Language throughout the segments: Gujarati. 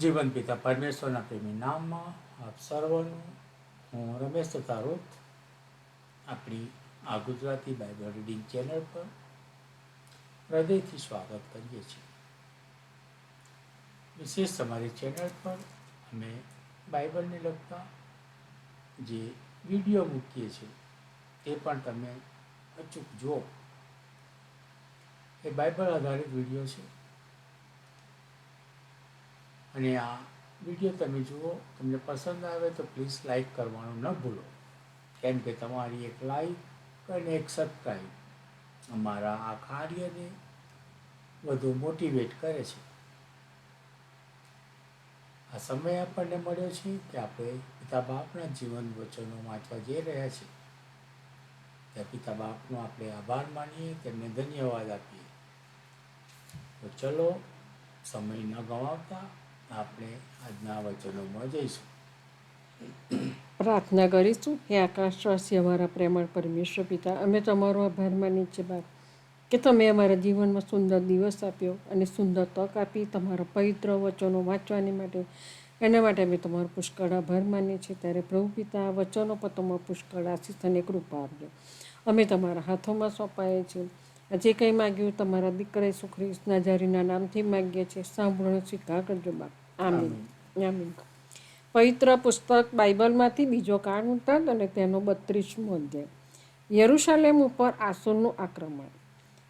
જીવન પિતા પરમેશ્વરના પ્રેમી નામમાં આપ સર્વનું હું રમેશ તારોત આપણી આ ગુજરાતી બાઇબલ રીડિંગ ચેનલ પર હૃદયથી સ્વાગત કરીએ છીએ. વિશેષ તમારી ચેનલ પર અમે બાઇબલને લગતા જે વીડિયો મૂકીએ છીએ તે પણ તમે અચૂક જુઓ. એ બાઇબલ આધારિત વીડિયો છે. અને આ વીડિયો તમે જુઓ, તમને પસંદ આવે તો પ્લીઝ લાઈક કરવાનું ન ભૂલો. કેમ કે તમારી એક લાઈક અને એક સબસ્ક્રાઈબ અમારા આ કાર્યને વધુ મોટિવેટ કરે છે. આ સમય આપણને મળ્યો છે કે આપણે પિતા બાપના જીવન વચનો વાંચવા જઈ રહ્યા છીએ ત્યાં પિતા બાપનો આપણે આભાર માનીએ, તેમને ધન્યવાદ આપીએ. તો ચલો, સમય ન ગમાવતા આપણે આજના વચનોમાં જઈશું. પ્રાર્થના કરીશું, હે આકાશવાસી, અમારા પ્રેમળ પરમેશ્વર પિતા, અમે તમારો આભાર માની છે બાપ, કે તમે અમારા જીવનમાં સુંદર દિવસ આપ્યો અને સુંદર તક આપી તમારા પવિત્ર વચનો વાંચવાની માટે, એના માટે અમે તમારો પુષ્કળ આભાર માનીએ છીએ. ત્યારે પ્રભુ પિતા, આ વચનો પર તમારો પુષ્કળ આશીષ અને કૃપા આપજો. અમે તમારા હાથોમાં સોંપાઈએ છીએ. જે કંઈ માગ્યું તમારા દીકરા સુખરી નાજારીના નામથી માગીએ છીએ. સાંભળો સ્વીકાર કરજો બાપ. આમીન. આમીન. પવિત્ર પુસ્તક બાઇબલમાંથી બીજો કાળ ઉતાર અને તેનો બત્રીસમો અધ્યાય. યરુશાલેમ ઉપર આસુરનું આક્રમણ.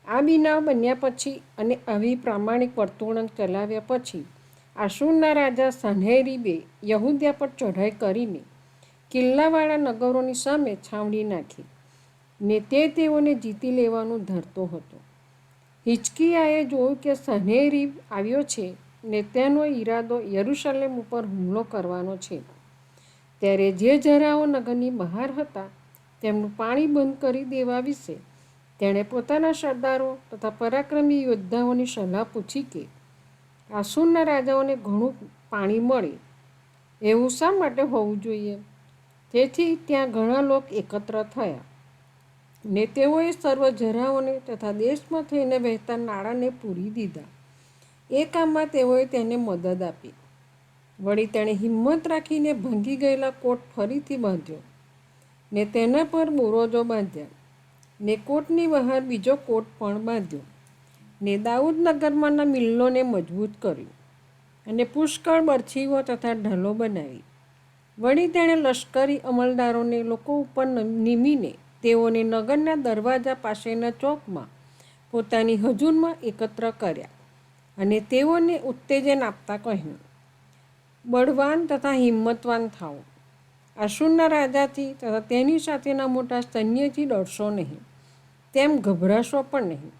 આ બિનાવ બન્યા પછી અને આવી પ્રામાણિક વર્તુળન ચલાવ્યા પછી આસુરના રાજા સન્હેરીબે યહૂદિયા પર ચઢાઈ કરીને કિલ્લાવાળા નગરોની સામે છાવણી નાખી. ને તે તેઓને જીતી લેવાનું ધરતો હતો. હિચકિયાએ જોયું કે સનેરી આવ્યો છે ને તેનો ઈરાદો યરુશલેમ ઉપર હુમલો કરવાનો છે. ત્યારે જે જરાઓ નગરની બહાર હતા, તેમનું પાણી બંધ કરી દેવા વિશે તેણે પોતાના સરદારો તથા પરાક્રમી યોદ્ધાઓની સલાહ પૂછી કે, આસુરના રાજાઓને ઘણું પાણી મળે. એવું શા માટે હોવું જોઈએ તેથી ત્યાં ઘણા લોક એકત્ર થયા. ને તેઓએ સર્વ જરાઓને તથા દેશમાં થઈને વહેતા નાણાંને પૂરી દીધા. એ કામમાં તેઓએ તેને મદદ આપી. વળી તેણે હિંમત રાખીને ભાંગી ગયેલા કોટ ફરીથી બાંધ્યો ને તેના પર બોરોજો બાંધ્યા ને કોટની બહાર બીજો કોટ પણ બાંધ્યો ને દાઉદનગરમાંના મિલ્લોને મજબૂત કર્યું અને પુષ્કળ બરછીઓ તથા ઢાલો બનાવી. વળી તેણે લશ્કરી અમલદારોને લોકો ઉપર નિમીને તેઓને નગરના દરવાજા પાસેના ચોકમાં પોતાની હજૂરમાં એકત્ર કર્યા અને તેઓને ઉત્તેજન આપતા કહ્યું, બળવાન તથા હિંમતવાન થાઓ. આશુરના રાજાથી તથા તેની સાથેના મોટા સૈન્યથી ડરશો નહીં. તેમ ગભરાશો પણ નહીં.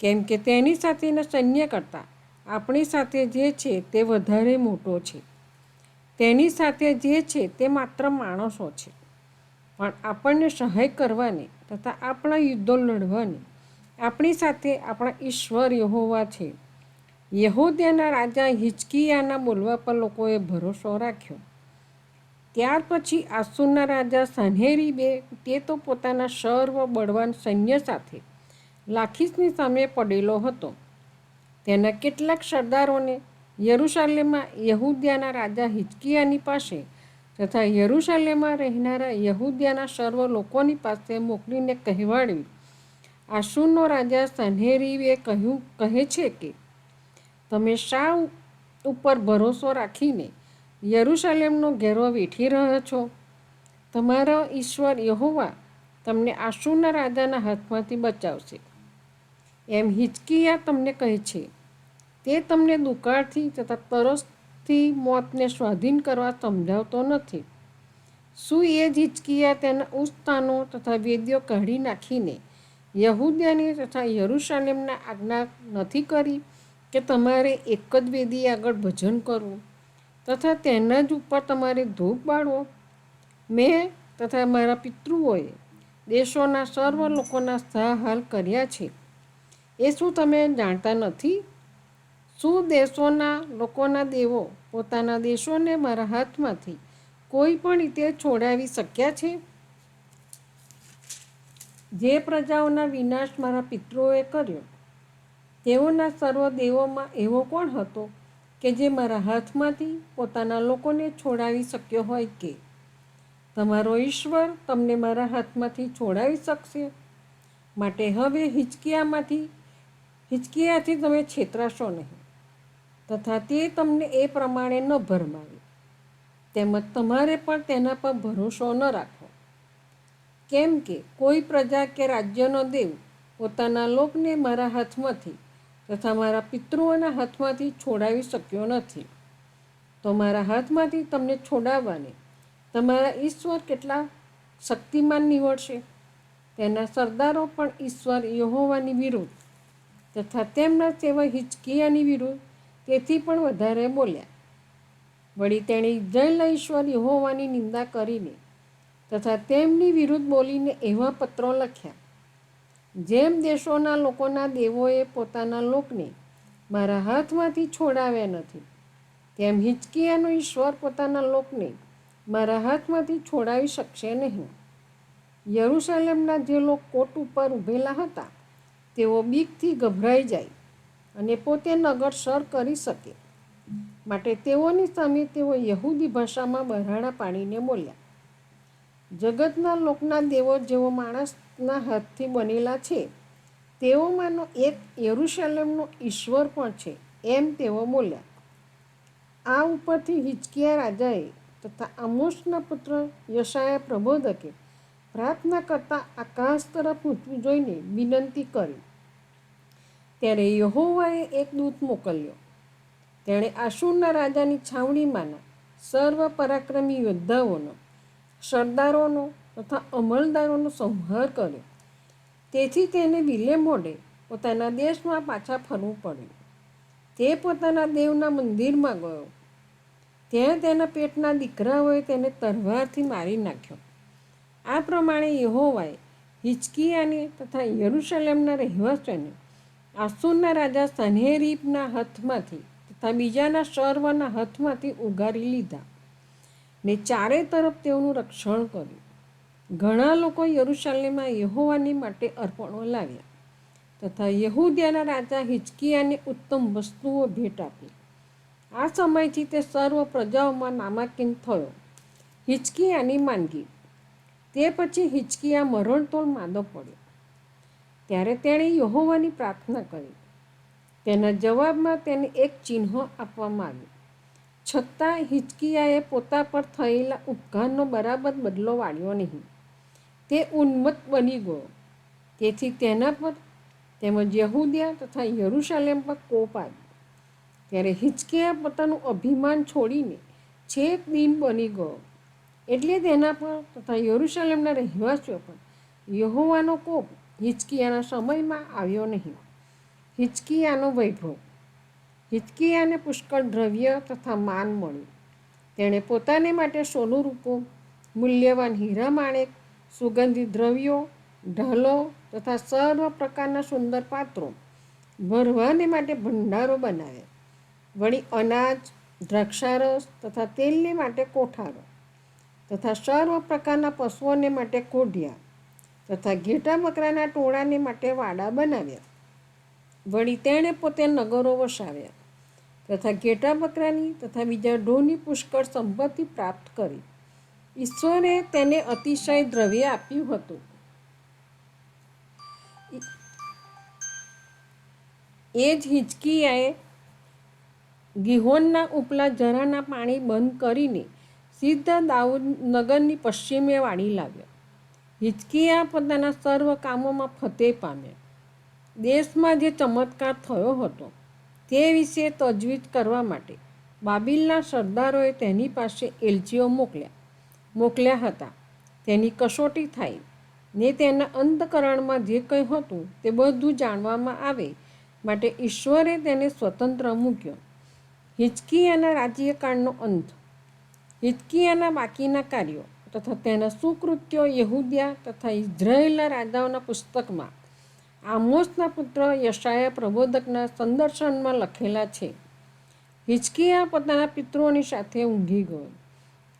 કેમ કે તેની સાથેના સૈન્ય કરતાં આપણી સાથે જે છે તે વધારે મોટો છે. તેની સાથે જે છે તે માત્ર માણસો છે. પણ આપણને સહાય કરવાની તથા આપણા યુદ્ધો લડવાની આપણી સાથે આપણા ઈશ્વર યહોવા છે. યહૂદિયાના રાજા હિચકિયાના બોલવા પર લોકોએ ભરોસો રાખ્યો. ત્યાર પછી આસુના રાજા સાન્હેરીબે તે તો પોતાના સર્વ બળવાન સૈન્ય સાથે લાખીસની સામે પડેલો હતો. તેના કેટલાક સરદારોને યરુશાલેમમાં યહૂદિયાના રાજા હિચકિયાની પાસે તથા યરુશાલેમમાં રહેનારા યહૂદિયાના સર્વ લોકોની પાસે મોકલીને કહેવાડ્યું. આશુનો રાજા સન્હેરીવે કહ્યું, કહે છે કે, તમે શા ઉપર ભરોસો રાખીને યરુશાલેમનો ઘેરો વેઠી રહ્યો છો? તમારો ઈશ્વર યહોવા તમને આશુના રાજાના હાથમાંથી બચાવશે. એમ હિચકીયા તમને કહે છે, તે તમને દુકાળથી તથા તરસથી મોતને સ્વાધીન કરવા સમજાવતો નથી. શું એ જ હિચકિયા તેના ઉસ્તાનો તથા વેદ્યો કાઢી નાખીને યહૂદિયાની તથા યરુશાલેમના આજ્ઞા નથી કરી કે તમારે એક જ વેદી આગળ ભજન કરવું તથા તેના જ ઉપર તમારે ધૂપ બાળવો? મેં તથા મારા પિતૃઓએ દેશોના સર્વ લોકોના સહાલ કર્યા છે. એ શું તમે જાણતા નથી? શું દેશોના લોકોના દેવો પોતાના દેશોને મારા હાથમાંથી કોઈ પણ રીતે છોડાવી શક્યા છે? જે પ્રજાઓના વિનાશ મારા પિતૃઓએ કર્યો, તેઓના સર્વ દેવોમાં એવો કોણ હતો કે જે મારા હાથમાંથી પોતાના લોકોને છોડાવી શક્યો હોય કે? તમારો ઈશ્વર તમને મારા હાથમાંથી છોડાવી શકશે. માટે હવે હિચકિયામાંથી, હિચકિયાથી તમે છેતરાશો નહીં. તથા તે તમને એ પ્રમાણે ન ભરમાવે. તેમજ તમારે પણ તેના પર ભરોસો ન રાખો કેમ કે કોઈ પ્રજા કે રાજ્યનો દેવ પોતાના લોકને મારા હાથમાંથી તથા મારા પિતૃઓના હાથમાંથી છોડાવી શક્યો નથી. તો મારા હાથમાંથી તમને છોડાવવાને તમારા ઈશ્વર કેટલા શક્તિમાન નીવડશે? તેના સરદારો પણ ઈશ્વર યહોવાની વિરુદ્ધ તથા તેમના સેવા હિચકિયાની વિરુદ્ધ તેથી પણ વધારે બોલ્યા. વળી તેણે ઇઝરાયેલના યહોવાની નિંદા કરીને તથા તેમની વિરુદ્ધ બોલીને એવા પત્રો લખ્યા. જેમ દેશોના લોકોના દેવોએ પોતાના લોકને મારા હાથમાંથી છોડાવ્યા નથી, તેમ હિચકિયાનો ઈશ્વર પોતાના લોકને મારા હાથમાંથી છોડાવી શકશે નહીં. યરૂશલેમના જે લોક કોટ ઉપર ઊભેલા હતા, તેઓ બીકથી ગભરાઈ જાય. અને પોતે નગર સર કરી શકે. માટે તેઓની સામે તેઓ યહૂદી ભાષામાં બરાડા પાડીને બોલ્યા. જગતના લોકના દેવો જેવો માણસના હાથથી બનેલા છે. તેઓમાંનો એક યરુશલેમનો ઈશ્વર પણ છે, એમ તેઓ બોલ્યા. આ ઉપરથી હિચકિયા રાજાએ તથા આમોસના પુત્ર યશાયા પ્રબોધકે પ્રાર્થના કરતા આકાશ તરફ ઊંચું જોઈને વિનંતી કરી. ત્યારે યહોવાએ એક દૂત મોકલ્યો. તેણે આશુરના રાજાની છાવણીમાંના સર્વ પરાક્રમી યોદ્ધાઓનો, સરદારોનો તથા અમલદારોનો સંહાર કર્યો. તેથી તેને વિલે મોડે પોતાના દેશમાં પાછા ફરવું પડ્યું. તે પોતાના દેવના મંદિરમાં ગયો. ત્યાં તેના પેટના દીકરાઓએ તેને તરવારથી મારી નાખ્યો. આ પ્રમાણે યહોવાએ હિચકિયાને તથા યરુશલેમના રહેવાસીઓને આસુરના રાજા સન્હેરીબના હાથમાંથી, તથા બીજાના સર્વના હાથમાંથી ઉગારી લીધા ને ચારે તરફ તેઓનું રક્ષણ કર્યું. ઘણા લોકો યરુશાલેમાં યહોવાની માટે અર્પણો લાવ્યા તથા યહૂદિયાના રાજા હિચકિયાને ઉત્તમ વસ્તુઓ ભેટ આપી. આ સમયથી તે સર્વ પ્રજાઓમાં નામાંકિત થયો. હિચકિયાની માંદગી. તે પછી હિચકિયા મરણતોલ માદો પડ્યો. ત્યારે તેણે યહોવાની પ્રાર્થના કરી. તેના જવાબમાં તેને એક ચિહ્ન આપવામાં આવ્યું છતાં હિચકિયાએ પોતા પર થયેલા ઉપઘાનનો બરાબર બદલો વાળ્યો નહીં. તે ઉન્મત્ત બની ગયો. તેથી તેના પર તેમજ યહૂદિયા તથા યરુશાલેમ પર કોપ આવ્યો. ત્યારે હિચકિયા પોતાનું અભિમાન છોડીને છેક દિન બની ગયો. એટલે તેના પર તથા યરુશાલેમના રહેવાસીઓ પર યહોવાનો કોપ હિચકિયાના સમયમાં આવ્યો નહીં. હિચકિયાનો વૈભવ. હિચકિયાને પુષ્કળ દ્રવ્ય તથા માન મળ્યું. તેણે પોતાને માટે સોનું રૂપું, મૂલ્યવાન હીરા માણેક, સુગંધિત દ્રવ્યો, ઢાલો તથા સર્વ પ્રકારના સુંદર પાત્રો ભરવાને માટે ભંડારો બનાવ્યા. વળી અનાજ, દ્રાક્ષારસ તથા તેલને માટે કોઠારો તથા સર્વ પ્રકારના પશુઓને માટે કોઢિયા તથા ઘેટા બકરાના ટોળાને માટે વાડા બનાવ્યા. વળી તેણે પોતે નગરો વસાવ્યા તથા ઘેટા બકરાની તથા બીજા ઢોની પુષ્કળ સંપત્તિ પ્રાપ્ત કરી. ઈશ્વરે તેને અતિશય દ્રવ્ય આપ્યું હતું. એ જ હિચકીયાએ ગિહોનના ઉપલા જરાના પાણી બંધ કરીને સીધા દાઉદ નગરની પશ્ચિમે વાળી લાવ્યા. હિચકિયા પોતાના સર્વ કામોમાં ફતે પામ્યા. દેશમાં જે ચમત્કાર થયો હતો, તે વિશે તજવીજ કરવા માટે બાબિલના સરદારોએ તેની પાસે એલચીઓ મોકલ્યા. મોકલ્યા હતા. તેની કસોટી થાય ને તેના અંતકરણમાં જે કંઈ હતું તે બધું જાણવામાં આવે માટે ઈશ્વરે તેને સ્વતંત્ર મૂક્યો. હિચકીયાના રાજ્યકાળનો અંત. હિચકીયાના બાકીના કાર્યો. તથા તેના સુકૃત્યો યહૂદિયા તથા ઇઝરાયેલના રાજાઓના પુસ્તકમાં. આમોસના પુત્ર યશાયા પ્રબોધકના સંદર્શનમાં લખેલા છે. હિચકિયા પોતાના પિતૃઓની સાથે ઊંઘી ગયો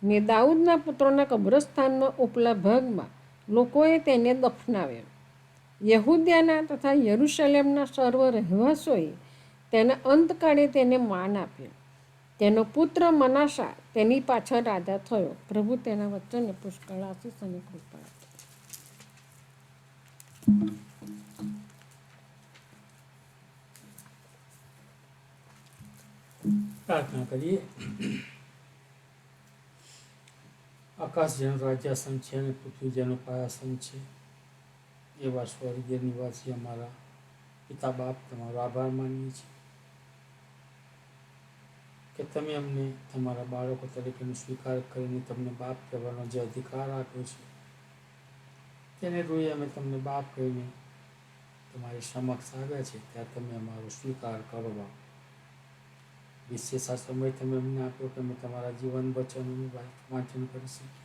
ને દાઉદના પુત્રોના કબ્રસ્તાનમાં ઉપલા ભાગમાં લોકોએ તેને દફનાવ્યો. યહૂદ્યાના તથા યરુશલેમના સર્વ રહેવાસીઓએ તેના અંતકાળે તેને માન આપ્યું. તેનો પુત્ર મનાશા તેની પાછળ રાજા થયો. પ્રભુ તેના વચનને પુષ્કળ આશીષ અને કૃપા પ્રાર્થના કરીએ. આકાશ જેનું રાજ્યાસન છે અને પૃથ્વી જેનું પાયાસન છે, એવા સ્વર્ગીય નિવાસી અમારા પિતા બાપ તમારો આભાર માનીએ છીએ. કે તમે અમને તમારા બાળકો તરીકેનો સ્વીકાર કરીને તમને બાપ કહેવાનો જે અધિકાર આપ્યો છે, તેને રોઈ અમે તમને બાપ કહીને તમારી સમક્ષ આવ્યા છે, ત્યાં તમે અમારો સ્વીકાર કરો બાપ. વિશેષ આ સમય તમે અમને આપ્યો કે અમે તમારા જીવન વચનોનું વાંચન કરી શકીએ.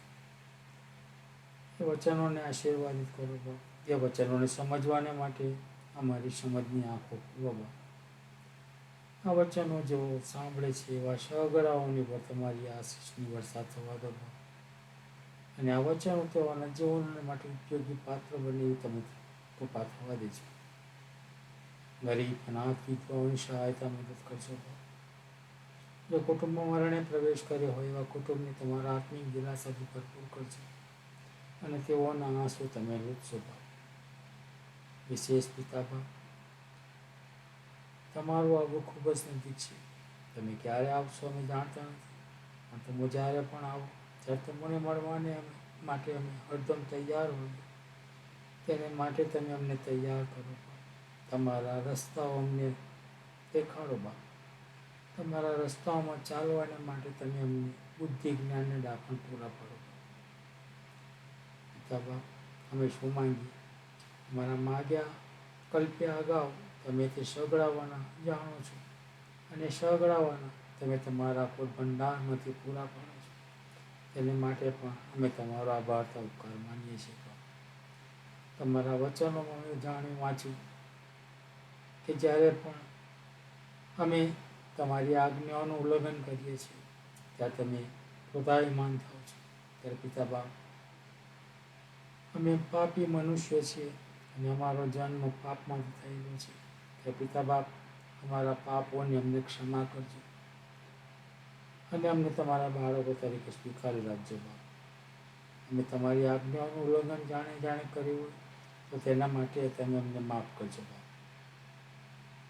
એ વચનોને આશીર્વાદિત કરો બાપ. એ વચનોને સમજવાને માટે અમારી સમજની આંખો બાપ. આ વચનો જેઓ સાંભળે છે એવા સહગરાઓની પર તમારી આશીષની વરસાદ થવા દો. અને આ વચનો તેઓના જીવન માટે ઉપયોગી પાત્ર બને એવું તમે કૃપા થવા દેજો. ગરીબ અનાથ વિધવાઓની સહાયતા મદદ કરશો જો કુટુંબમાં મરણે પ્રવેશ કર્યો હોય એવા કુટુંબને તમારા આત્મિક દિલાસાથી ભરપૂર કરજો. અને તેઓના આંસુ તમે લૂંટશો વિશેષ પિતા બાપ તમારું આવવું ખૂબ જ નજીક છે. તમે ક્યારે આવશો અમે જાણતા નથી. પણ તમે જ્યારે પણ આવો, ત્યારે તમને મળવાને માટે અમે હરદમ તૈયાર હોઈએ. તેને માટે તમે અમને તૈયાર કરો. તમારા રસ્તાઓ અમને દેખાડો બાપ તમારા રસ્તાઓમાં ચાલવાને માટે તમે અમને બુદ્ધિ જ્ઞાનને દાખલ પૂરા પાડો પિતા અમે શું માંગીએ? અમારા માગ્યા, કલ્પ્યા અગાઉ તમે તે સગળાવાના જાણો છો અને સગડાવવાના તમે તમારા કોઈ ભંડારમાંથી પૂરા પાડો છો. તેને માટે પણ અમે તમારો આભાર તો ઉપકાર માનીએ છીએ. તમારા વચનોમાં અમે જાણ્યું, વાંચ્યું કે જ્યારે પણ અમે તમારી આજ્ઞાઓનું ઉલ્લંઘન કરીએ છીએ, ત્યારે તમે ક્રોધાયમાન થાઓ છો. ત્યારે પિતા બાપ અમે પાપી મનુષ્ય છીએ અને અમારો જન્મ પાપમાંથી થયેલો છે. ત્યારે પિતા બાપ અમારા પાપોને અમને ક્ષમા કરજો અને અમને તમારા બાળકો તરીકે સ્વીકારી રાખજો બાપ. અમે તમારી આજ્ઞાઓનું ઉલ્લંઘન જાણે જાણે કર્યું હોય તો તેના માટે તમે અમને માફ કરજો બાપ.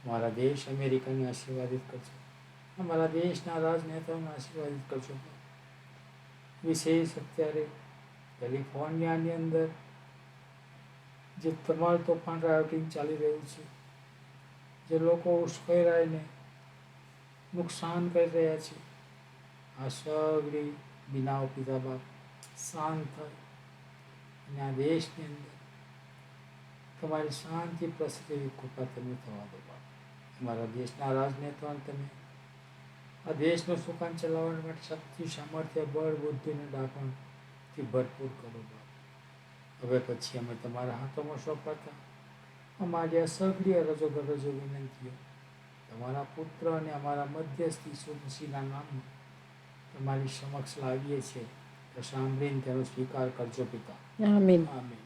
અમારા દેશ અમેરિકાને આશીર્વાદિત કરજો. અમારા દેશના રાજનેતાઓને આશીર્વાદિત કરજો વિશેષ અત્યારે કેલિફોર્નિયાની અંદર જે તમારું તોફાન રાયોટિંગ ચાલી રહ્યું છે જે લોકો ઉશ્કેરાઈને નુકસાન કરી રહ્યા છે, આ સગડી બિનાઓ પિતા બાપ શાંત થાય. અને આ દેશની અંદર તમારી શાંતિ પ્રસરે એવી કૃપા તમે થવા દો અમારા દેશના રાજનેતાઓને તમે આ દેશનું સુકાન ચલાવવા માટે શક્તિ, સામર્થ્ય, બળ બુદ્ધિને ડાપણથી ભરપૂર કરો બાપ. હવે પછી અમે તમારા હાથોમાં સોંપાતા અમારી આ સગડી અરજો ગરજો વિનંતીઓ. તમારા પુત્ર અને અમારા મધ્યસ્થી સુમસીના નામ તમારી સમક્ષ લાવીએ છીએ. તો સાંભળીને તેનો સ્વીકાર કરજો પિતા. આમીન આમીન